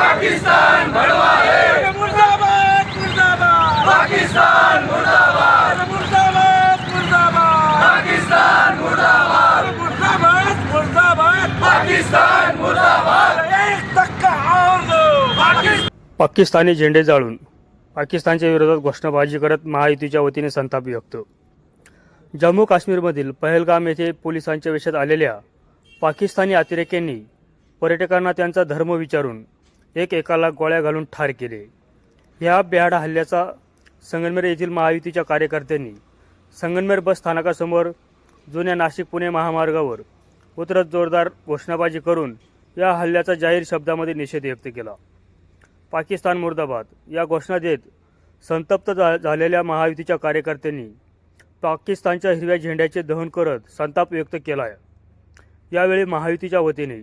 पाकिस्तान भड़वा है मुर्दाबाद मुर्दाबाद पाकिस्तान मुर्दाबाद. मुर्दाबाद मुर्दाबाद. पाकिस्तान मुर्दाबाद. मुर्दाबाद मुर्दाबाद. पाकिस्तान मुर्दाबाद. एक धक्का और दो. पाकिस्तान. पाकिस्तानी झेंडे जाळून पाकिस्तानच्या विरोधात घोषणाबाजी करत महायुतीच्या वतीने संताप व्यक्त. जम्मू काश्मीरमधील पहलगाम येथे पोलिसांच्या वेशात आलेल्या पाकिस्तानी अतिरेक्यांनी पर्यटकांना त्यांचा धर्म विचारून एक एकाला गोळ्या घालून ठार केले. या बेहाडा हल्ल्याचा संगनमेर येथील महायुतीच्या कार्यकर्त्यांनी संगनमेर बस स्थानकासमोर जुन्या नाशिक पुणे महामार्गावर उतरत जोरदार घोषणाबाजी करून या हल्ल्याचा जाहीर शब्दामध्ये निषेध व्यक्त केला. पाकिस्तान मुर्दाबाद या घोषणा देत संतप्त झा झालेल्या महायुतीच्या कार्यकर्त्यांनी पाकिस्तानच्या हिरव्या झेंड्याचे दहन करत संताप व्यक्त केला आहे यावेळी महायुतीच्या वतीने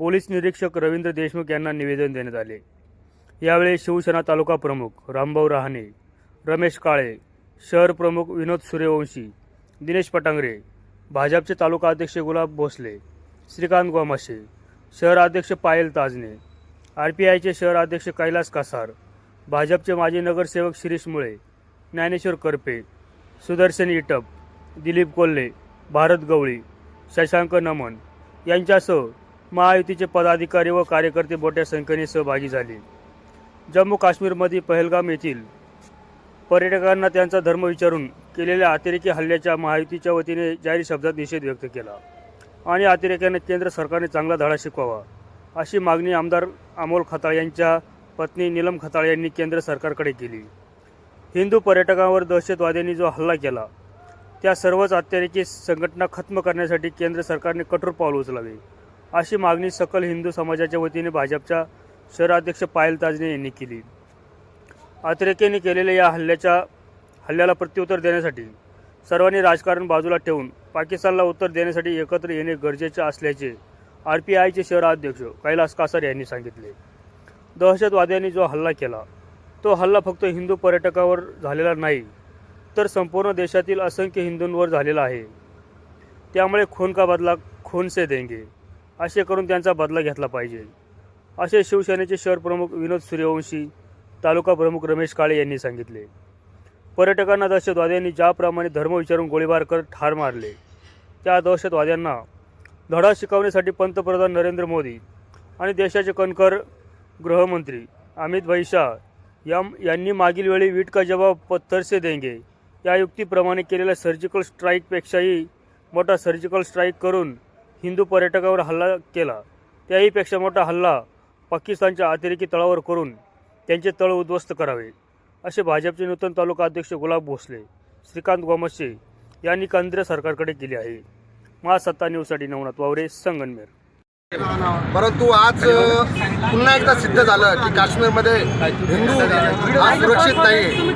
पोलीस निरीक्षक रवींद्र देशमुख यांना निवेदन देण्यात आले. यावेळी शिवसेना तालुका प्रमुख रामभाऊ रहाणे रमेश काळे शहर प्रमुख विनोद सूर्यवंशी दिनेश पटांगरे भाजपचे तालुका अध्यक्ष गुलाब भोसले श्रीकांत गोमाशे शहर अध्यक्ष पायल ताजने आर पी आयचे शहर अध्यक्ष कैलास कासार भाजपचे माजी नगरसेवक शिरीष मुळे ज्ञानेश्वर करपे सुदर्शन इटप दिलीप कोल्हे भारत गवळी शशांक नमन यांच्यासह महायुतीचे पदाधिकारी व कार्यकर्ते मोठ्या संख्येने सहभागी झाले. जम्मू काश्मीरमधील पहलगाम येथील पर्यटकांना त्यांचा धर्म विचारून केलेल्या अतिरेकी हल्ल्याच्या महायुतीच्या वतीने जाहीर शब्दात निषेध व्यक्त केला आणि अतिरेक्यांना केंद्र सरकारने चांगला धडा शिकवावा अशी मागणी आमदार अमोल खताळ यांच्या पत्नी नीलम खताळ यांनी केंद्र सरकारकडे केली. हिंदू पर्यटकांवर दहशतवाद्यांनी जो हल्ला केला त्या सर्वच अत्यारेकी संघटना खत्म करण्यासाठी केंद्र सरकारने कठोर पाऊल उचलावे अशी मागणी सकल हिंदू समाजाच्या वतीने भाजपच्या शहराध्यक्ष पायल ताजने यांनी केली. अतिरेक्यांनी केलेल्या या हल्ल्याच्या हल्ल्याला प्रत्युत्तर देण्यासाठी सर्वांनी राजकारण बाजूला ठेवून पाकिस्तानला उत्तर देण्यासाठी एकत्र येणे गरजेचे असल्याचे आर पी आयचे शहराध्यक्ष कैलास कासार यांनी सांगितले. दहशतवाद्यांनी जो हल्ला केला तो हल्ला फक्त हिंदू पर्यटकावर झालेला नाही तर संपूर्ण देशातील असंख्य हिंदूंवर झालेला आहे. त्यामुळे खून का बदला खून से देंगे असे करून त्यांचा बदला घेतला पाहिजे. असे शिवसेनेचे शहर प्रमुख विनोद सूर्यवंशी तालुका प्रमुख रमेश काळे यांनी सांगितले. पर्यटकांना दहशतवाद्यांनी ज्याप्रमाणे धर्म विचारून गोळीबार करत ठार मारले त्या दहशतवाद्यांना धडा शिकवण्यासाठी पंतप्रधान नरेंद्र मोदी आणि देशाचे कणकर गृहमंत्री अमित भाई शाह यम यांनी मागील वेळी वीट का जवाब पत्थर से देंगे. या युक्तीप्रमाणे केलेल्या सर्जिकल स्ट्राईकपेक्षाही मोठा सर्जिकल स्ट्राईक करून हिंदू पर्यटकावर हल्ला केला. त्याहीपेक्षा मोठा हल्ला पाकिस्तानच्या अतिरेकी तळावर करून त्यांचे तळ उद्ध्वस्त करावे असे भाजपचे नूतन तालुका अध्यक्ष गुलाब भोसले श्रीकांत गोमसे यांनी केंद्र सरकारकडे केले आहे. महासत्ता न्यूजसाठी नवनाथ वावरे संगनमेर. परंतु आज पुन्हा एकदा सिद्ध झालं की काश्मीरमध्ये हिंदू हा सुरक्षित नाही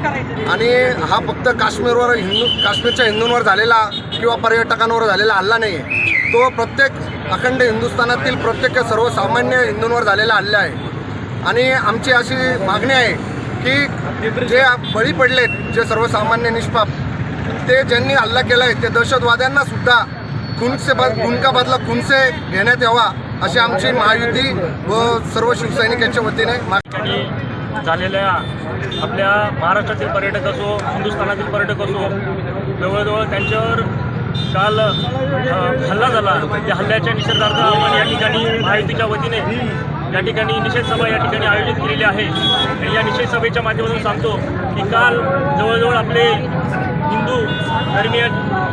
आणि हा फक्त काश्मीरवर हिंदू काश्मीरच्या हिंदूंवर झालेला किंवा पर्यटकांवर झालेला हल्ला नाही तो प्रत्येक अखंड हिंदुस्थानातील प्रत्येक सर्वसामान्य हिंदूंवर झालेला हल्ला आहे. आणि आमची अशी मागणी आहे की जे बळी पडलेत जे सर्वसामान्य निष्पाप ते ज्यांनी हल्ला केला आहे ते दहशतवाद्यांनासुद्धा खूनसे बद खुनका बदला खुनसे घेण्यात यावा अशी आमची महायुती व सर्व शिवसैनिकांच्या वतीने झालेल्या आपल्या महाराष्ट्रातील पर्यटक असो हिंदुस्थानातील पर्यटक असो जवळजवळ त्यांच्यावर काल हल्ला झाला. त्या हल्ल्याच्या निषेधार्थ आपण या ठिकाणी महायुतीच्या वतीने या ठिकाणी निषेध सभा या ठिकाणी आयोजित केलेली आहे. आणि या निषेध सभेच्या माध्यमातून सांगतो की काल जवळजवळ आपले हिंदू धर्मीय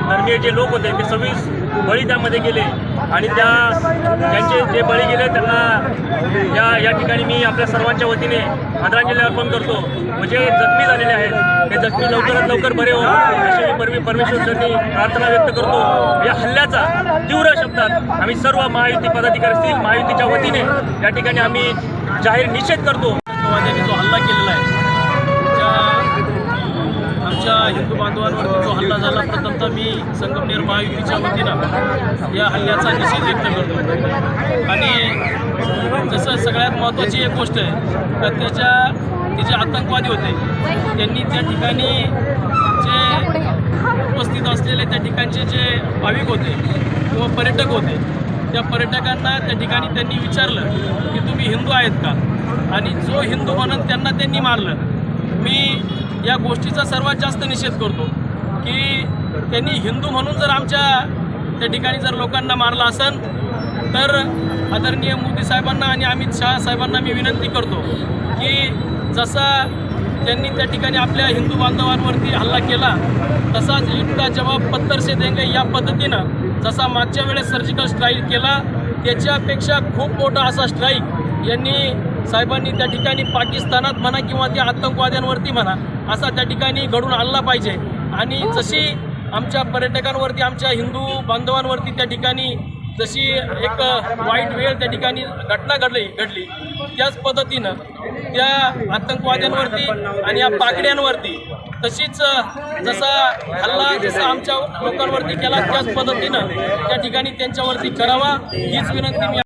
धर्मीय जे लोक होते ते सव्वीस बळी त्यामध्ये गेले. आणि त्या त्यांचे जे बळी गेले त्यांना या या ठिकाणी मी आपल्या सर्वांच्या वतीने आदरांजली अर्पण करतो. म्हणजे जखमी झालेले आहेत. ते जखमी लवकरात लवकर बरे हो अशी मी परमे परमेश्वरांनी प्रार्थना व्यक्त करतो. या हल्ल्याचा तीव्र शब्दात आम्ही सर्व महायुती पदाधिकारी असतील महायुतीच्या वतीने या ठिकाणी आम्ही जाहीर निषेध करतो. जो हल्ला केलेला आहे त्या हिंदू बांधवांवर जो हल्ला झाला प्रथमतः मी संगमनेर महायुतीच्या वतीनं या हल्ल्याचा निषेध व्यक्त करतो. आणि जसं सगळ्यात महत्त्वाची एक गोष्ट आहे का त्याच्या ते जे आतंकवादी होते त्यांनी त्या ठिकाणी जे उपस्थित असलेले त्या ठिकाणचे जे भाविक होते किंवा पर्यटक होते त्या पर्यटकांना त्या ठिकाणी त्यांनी विचारलं की तुम्ही हिंदू आहेत का? आणि जो हिंदू म्हणून त्यांना त्यांनी मारलं. मी या गोष्टीचा सर्वात जास्त निषेध करतो की त्यांनी हिंदू म्हणून जर आमच्या त्या ठिकाणी जर लोकांना मारलं असन तर आदरणीय मोदी साहेबांना आणि अमित शहा साहेबांना मी विनंती करतो की जसा त्यांनी त्या ठिकाणी आपल्या हिंदू बांधवांवरती हल्ला केला तसाच इतका जबाब पत्तर से देंगे या पद्धतीनं जसा मागच्या वेळेस सर्जिकल स्ट्राईक केला त्याच्यापेक्षा खूप मोठा असा स्ट्राईक यांनी साहेबांनी त्या ठिकाणी पाकिस्तानात म्हणा किंवा त्या आतंकवाद्यांवरती म्हणा असा त्या ठिकाणी घडून आणला पाहिजे. आणि जशी आमच्या पर्यटकांवरती आमच्या हिंदू बांधवांवरती त्या ठिकाणी जशी एक वाईट वेळ त्या ठिकाणी घटना घडली घडली त्याच पद्धतीनं त्या आतंकवाद्यांवरती आणि या पाकड्यांवरती तशीच जसा हल्ला जसा आमच्या लोकांवरती केला त्याच पद्धतीनं त्या ठिकाणी त्यांच्यावरती करावा हीच विनंती मी